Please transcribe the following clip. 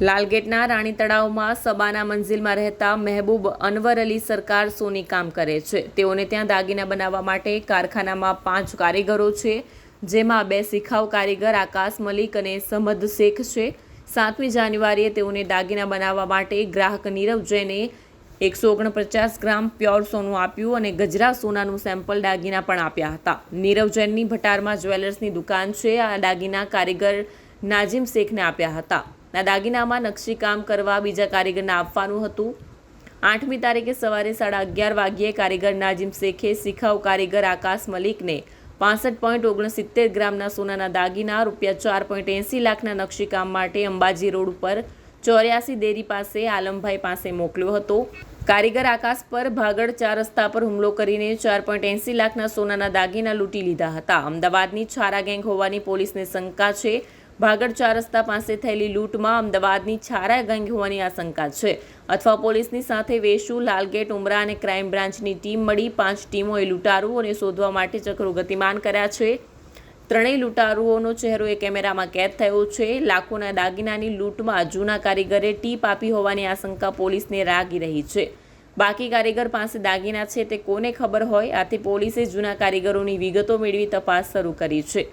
લાલગેટના રાણી તળાવમાં સબાના મંઝિલમાં રહેતા મહેબૂબ અનવર અલી સરકાર સોની કામ કરે છે. તેઓને ત્યાં દાગીના બનાવવા માટે કારખાનામાં પાંચ કારીગરો છે, જેમાં બે શિખાઉ કારીગર, આકાશ મલિક અને સમદ શેખ છે. સાતમી જાન્યુઆરીએ તેઓને દાગીના બનાવવા માટે ગ્રાહક નીરવ જૈને એકસો ઓગણપચાસ ગ્રામ પ્યોર સોનું આપ્યું અને ગજરા સોનાનું સેમ્પલ દાગીના પણ આપ્યા હતા. નીરવ જૈનની ભટારમાં જ્વેલર્સની દુકાન છે. આ દાગીના કારીગર નાજીમ શેખને આપ્યા હતા. આ દાગીનામાં નકશીકામ કરવા બીજા કારીગરને આપવાનું હતું. આઠમી તારીખે સવારે સાડા અગિયાર વાગ્યે કારીગર નાજીમ શેખે શિખાઉ કારીગર આકાશ મલિકને પાસઠ પોઈન્ટ ઓગણસિત્તેર ગ્રામના સોનાના દાગીના રૂપિયા ચાર પોઈન્ટ એંસી લાખના નકશીકામ માટે અંબાજી રોડ ઉપર ચોર્યાસી દેરી પાસે આલમભાઈ પાસે મોકલ્યો હતો. કારીગર આકાશ પર ભાગળ ચાર રસ્તા પર હુમલો કરીને ચાર પોઈન્ટ એંસી લાખના સોનાના દાગીના લૂંટી લીધા હતા. અમદાવાદની છારા ગેંગ હોવાની પોલીસને શંકા છે. ભાગળ ચાર રસ્તા પાસે થયેલી લૂંટમાં અમદાવાદની છારા ગેંગ હોવાની આશંકા છે. અથવા પોલીસની સાથે વેશુ, લાલગેટ, ઉમરા અને ક્રાઇમ બ્રાન્ચની ટીમ મળી પાંચ ટીમોએ લૂંટારુઓને શોધવા માટે ચક્રો ગતિમાન કર્યા છે. ત્રણેય લૂંટારુઓનો ચહેરો એ કેમેરામાં કેદ થયો છે. લાખોના દાગીનાની લૂંટમાં જૂના કારીગરે ટીપ આપી હોવાની આશંકા પોલીસને રાગી રહી છે. બાકી કારીગર પાસે દાગીના છે તે કોને ખબર હોય આથી પોલીસે જૂના કારીગરોની વિગતો મેળવી તપાસ શરૂ કરી છે.